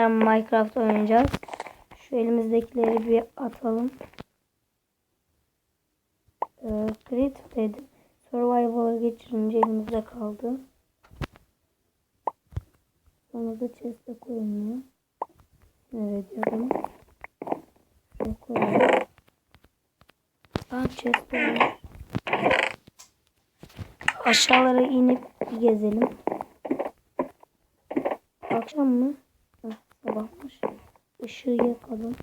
arkadaşlar Minecraft oynayacağız. Şu elimizdekileri bir atalım. Ee, dedim. Survival'a geçirince elimizde kaldı. Sonra da chest'e koyulmuyor. Evet diyorum. Şuraya koyalım. Aa chest olmuş. Aşağılara inip gezelim. Akşam mı? Sabahmış. Işığı yakalım.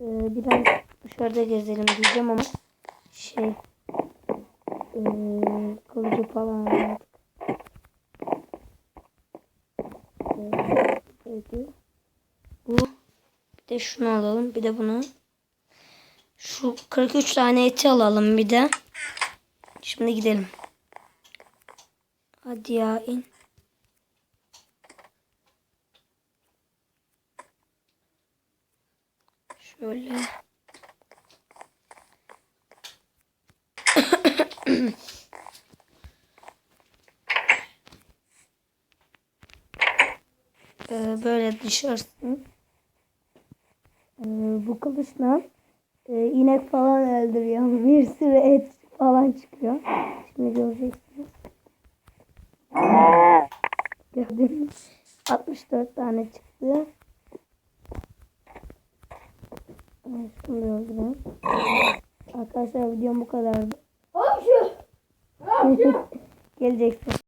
Ee, biraz dışarıda gezelim diyeceğim ama şey ee, kılıcı falan aldık. Ee. Bu bir de şunu alalım bir de bunu. Şu 43 tane eti alalım bir de. Şimdi gidelim. Hadi ya in. Şöyle. Ee, böyle dışarısı. Ee, bu kılıçla e, inek falan öldürüyor. Bir sürü et falan çıkıyor. Şimdi göreceksiniz. Gördünüz. 64 tane çıktı. Öldürelim. Arkadaşlar videom bu kadardı. Geleceksin.